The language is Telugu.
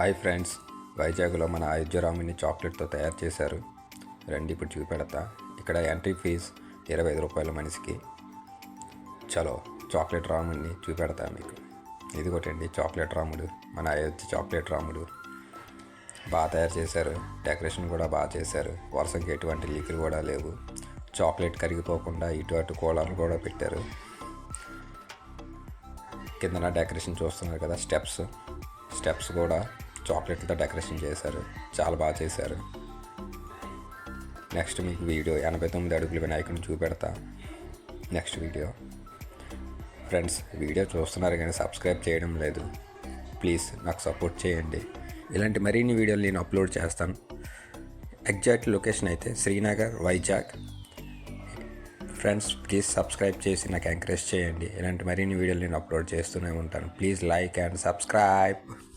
హాయ్ ఫ్రెండ్స్ వైజాగ్లో మన అయోధ్యరాముని చాక్లెట్తో తయారు చేశారు. రండి ఇప్పుడు చూపెడతా. ఇక్కడ ఎంట్రీ ఫీజ్ ఇరవై ఐదు రూపాయల మనిషికి. చలో చాక్లెట్ రాముడిని చూపెడతా మీకు. ఇది కొట్టండి చాక్లెట్ రాముడు మన అయోధ్య చాక్లెట్ రాముడు. బాగా తయారు చేశారు డెకరేషన్ కూడా బాగా చేశారు. వర్షంకి ఎటువంటి లీకులు కూడా లేవు. చాక్లెట్ కరిగిపోకుండా ఇటు అటు కోలాలు కూడా పెట్టారు. కిందన డెకరేషన్ చూస్తున్నారు కదా స్టెప్స్. స్టెప్స్ కూడా చాక్లెట్లతో డెకరేషన్ చేశారు. చాలా బాగా చేశారు. నెక్స్ట్ మీకు వీడియో ఎనభై తొమ్మిది అడుగుల వినాయకుని చూపెడతా. Next video. ఫ్రెండ్స్ వీడియో చూస్తున్నారు కానీ సబ్స్క్రైబ్ చేయడం లేదు. ప్లీజ్ నాకు సపోర్ట్ చేయండి. ఇలాంటి మరిన్ని వీడియోలు నేను అప్లోడ్ చేస్తాను. ఎగ్జాక్ట్ లొకేషన్ అయితే Srinagar Vizag. Friends please subscribe చేసి నాకు ఎంకరేజ్ చేయండి. ఇలాంటి మరిన్ని వీడియోలు నేను అప్లోడ్ చేస్తూనే ఉంటాను. Please like and subscribe.